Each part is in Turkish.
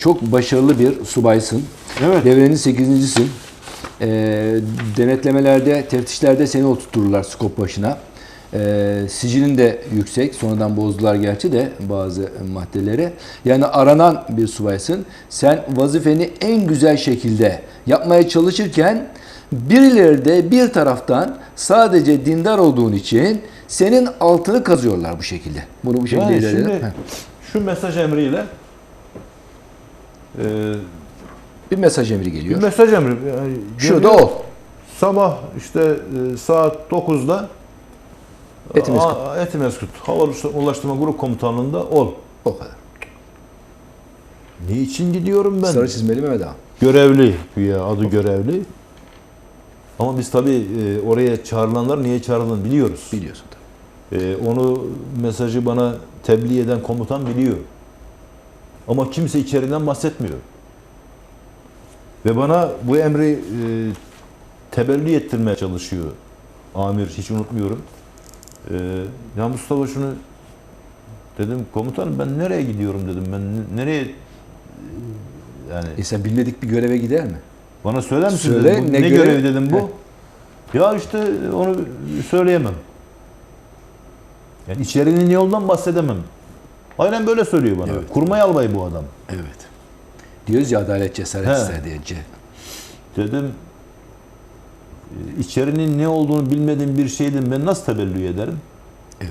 Çok başarılı bir subaysın. Evet. Devrenin 8.sin. Ee, denetlemelerde, teftişlerde seni oturtururlar skop başına. Ee, sicilin de yüksek. Sonradan bozdular gerçi de bazı maddeleri. Yani aranan bir subaysın. Sen vazifeni en güzel şekilde yapmaya çalışırken birileri de bir taraftan sadece dindar olduğun için senin altını kazıyorlar bu şekilde. Bunu bu şekilde Yani ilerleyelim. şimdi şu mesaj emriyle e, Bir mesaj emri bir geliyor. mesaj emri yani Şurada ol. Sabah işte e, saat 9'da Etimeskut. A- Etimeskut Hava Ulaştırma Grup Komutanlığı'nda ol. O kadar. Niçin gidiyorum ben? Sarı çizmeli Mehmet Ağa. Görevli güya adı görevli. Ama biz tabii e, oraya çağrılanlar niye çağrıldığını biliyoruz. Biliyorsun tabii. E, onu mesajı bana tebliğ eden komutan biliyor. Ama kimse içeriğinden bahsetmiyor. Ve bana bu emri e, tebellü ettirmeye çalışıyor. Amir hiç unutmuyorum. E, ya Mustafa şunu dedim komutanım ben nereye gidiyorum dedim. Ben ne- nereye e, yani E sen bilmedik bir göreve gider mi? bana söyler misin Söyle, dedim. Bu ne ne, görev? görevi dedim bu. Ya işte onu söyleyemem. Yani içeriğinin ne olduğundan bahsedemem. Aynen böyle söylüyor bana. Evet. Kurmay albay bu adam. Evet. Diyoruz ya adalet cesaret He. ister diye. Dedim "E, içeriğinin ne olduğunu bilmediğim bir şeyden ben nasıl tebellü ederim? Evet.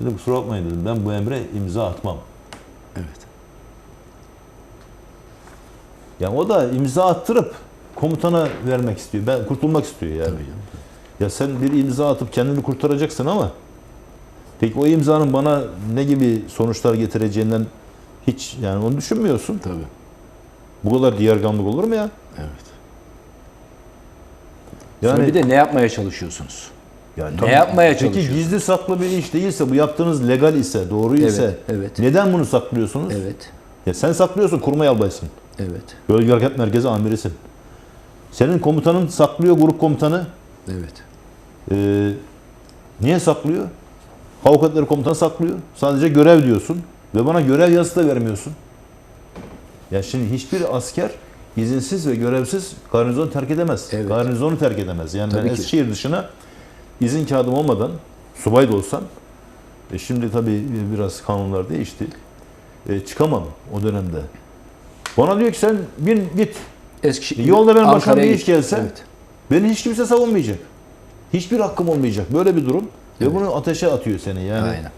Dedim kusura bakmayın dedim. Ben bu emre imza atmam. Evet. Yani o da imza attırıp komutana vermek istiyor. Ben kurtulmak istiyor yani. Tabii canım. Ya sen bir imza atıp kendini kurtaracaksın ama peki o imzanın bana ne gibi sonuçlar getireceğinden hiç yani onu düşünmüyorsun. Tabii. Bu kadar diyarganlık olur mu ya? Evet. Yani Sonra bir de ne yapmaya çalışıyorsunuz? yani ne tabii- yapmaya Peki çalışıyorsun? gizli saklı bir iş değilse bu yaptığınız legal ise, doğru ise Evet, evet. neden bunu saklıyorsunuz? Evet. Ya sen saklıyorsun, kurmay albaysın. Evet. Bölge Hareket Merkezi amirisin. Senin komutanın saklıyor, grup komutanı. Evet. Ee, niye saklıyor? Kuvvetleri Komutanı saklıyor. Sadece görev diyorsun. Ve bana görev yazısı da vermiyorsun. Ya şimdi hiçbir asker izinsiz ve görevsiz garnizonu terk edemez. Evet. Garnizonu terk edemez. Yani Tabii ben ki. Eskişehir dışına izin kağıdım olmadan subay da olsam e şimdi tabii biraz kanunlar değişti. E, çıkamam o dönemde. Bana diyor ki sen bin git. Eskişehir. Yolda benim başıma bir iş gelse Evet. Beni hiç kimse savunmayacak. Hiçbir hakkım olmayacak. Böyle bir durum. Ve bunu ateşe atıyor seni yani. Aynen.